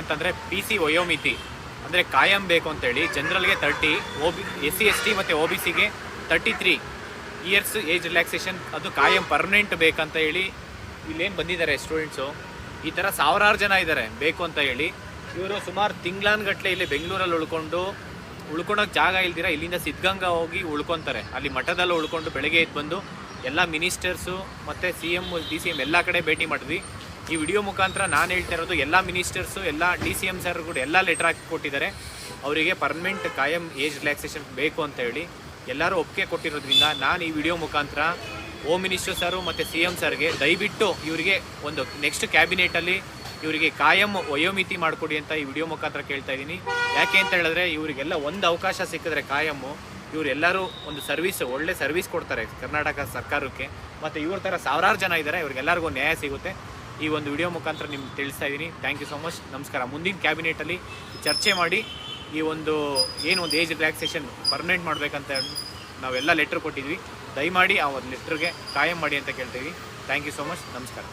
ಅಂತಂದರೆ P C ವಯೋಮಿತಿ ಅಂದರೆ ಕಾಯಂ ಬೇಕು ಅಂತೇಳಿ ಜನರಲ್ಗೆ thirty O B S C S T ಮತ್ತು ಒ ಬಿ ಸಿಗೆ thirty three years age relaxation ಅದು ಕಾಯಂ ಪರ್ಮನೆಂಟ್ ಬೇಕಂತ ಹೇಳಿ ಇಲ್ಲೇನು ಬಂದಿದ್ದಾರೆ ಸ್ಟೂಡೆಂಟ್ಸು ಈ ಥರ ಸಾವಿರಾರು ಜನ ಇದ್ದಾರೆ, ಬೇಕು ಅಂತ ಹೇಳಿ. ಇವರು ಸುಮಾರು ತಿಂಗ್ಳಾನ್ಗಟ್ಲೆ ಇಲ್ಲಿ ಬೆಂಗಳೂರಲ್ಲಿ ಉಳ್ಕೊಂಡು ಉಳ್ಕೊಳಕ್ಕೆ ಜಾಗ ಇಲ್ದಿರ ಇಲ್ಲಿಂದ ಸಿದ್ಧಗಂಗಾ ಹೋಗಿ ಉಳ್ಕೊತಾರೆ. ಅಲ್ಲಿ ಮಠದಲ್ಲಿ ಉಳ್ಕೊಂಡು ಬೆಳಗ್ಗೆ ಎದ್ದು ಬಂದು ಎಲ್ಲ ಮಿನಿಸ್ಟರ್ಸು ಮತ್ತು C M D C M ಎಲ್ಲ ಕಡೆ ಭೇಟಿ ಮಾಡಿದ್ವಿ. ಈ ವಿಡಿಯೋ ಮುಖಾಂತರ ನಾನು ಹೇಳ್ತಾ ಇರೋದು ಎಲ್ಲ ಮಿನಿಸ್ಟರ್ಸು, ಎಲ್ಲ ಡಿ ಸಿ ಎಂ ಸರ್ ಕೂಡ ಎಲ್ಲ ಲೆಟರ್ ಹಾಕಿ ಕೊಟ್ಟಿದ್ದಾರೆ. ಅವರಿಗೆ ಪರ್ಮನೆಂಟ್ ಕಾಯಂ ಏಜ್ ರಿಲ್ಯಾಕ್ಸೇಷನ್ ಬೇಕು ಅಂತ ಹೇಳಿ ಎಲ್ಲರೂ ಒಪ್ಪಿಗೆ ಕೊಟ್ಟಿರೋದ್ರಿಂದ ನಾನು ಈ ವಿಡಿಯೋ ಮುಖಾಂತರ ಹೋಮ್ ಮಿನಿಸ್ಟರ್ ಸರು ಮತ್ತು ಸಿ ಎಂ ಸರ್ಗೆ ದಯವಿಟ್ಟು ಇವರಿಗೆ ಒಂದು ನೆಕ್ಸ್ಟ್ ಕ್ಯಾಬಿನೆಟಲ್ಲಿ ಇವರಿಗೆ ಕಾಯಂ ವಯೋಮಿತಿ ಮಾಡಿಕೊಡಿ ಅಂತ ಈ ವಿಡಿಯೋ ಮುಖಾಂತರ ಕೇಳ್ತಾ ಇದ್ದೀನಿ. ಯಾಕೆ ಅಂತ ಹೇಳಿದ್ರೆ ಇವರಿಗೆಲ್ಲ ಒಂದು ಅವಕಾಶ ಸಿಕ್ಕಿದ್ರೆ ಕಾಯಮ್ಮು ಇವರೆಲ್ಲರೂ ಒಂದು ಸರ್ವಿಸ್ ಒಳ್ಳೆ ಸರ್ವಿಸ್ ಕೊಡ್ತಾರೆ ಕರ್ನಾಟಕ ಸರ್ಕಾರಕ್ಕೆ. ಮತ್ತು ಇವ್ರ ಥರ ಸಾವಿರಾರು ಜನ ಇದ್ದಾರೆ, ಇವ್ರಿಗೆಲ್ಲರಿಗೂ ನ್ಯಾಯ ಸಿಗುತ್ತೆ. ಈ ಒಂದು ವಿಡಿಯೋ ಮುಖಾಂತರ ನಿಮ್ಗೆ ತಿಳಿಸ್ತಾ ಇದ್ದೀನಿ. ಥ್ಯಾಂಕ್ ಯು ಸೊ ಮಚ್ ನಮಸ್ಕಾರ. ಮುಂದಿನ ಕ್ಯಾಬಿನೆಟಲ್ಲಿ ಚರ್ಚೆ ಮಾಡಿ ಈ ಒಂದು ಏನು ಒಂದು ಏಜ್ ರಿಲ್ಯಾಕ್ಸೇಷನ್ ಪರ್ಮನೆಂಟ್ ಮಾಡಬೇಕಂತ ನಾವೆಲ್ಲ ಲೆಟ್ರ್ ಕೊಟ್ಟಿದ್ವಿ. ದಯಮಾಡಿ ಆ ಒಂದು ಲೆಟ್ರಿಗೆ ಕಾಯಂ ಮಾಡಿ ಅಂತ ಕೇಳ್ತೀವಿ ಥ್ಯಾಂಕ್ ಯು ಸೊ ಮಚ್ ನಮಸ್ಕಾರ.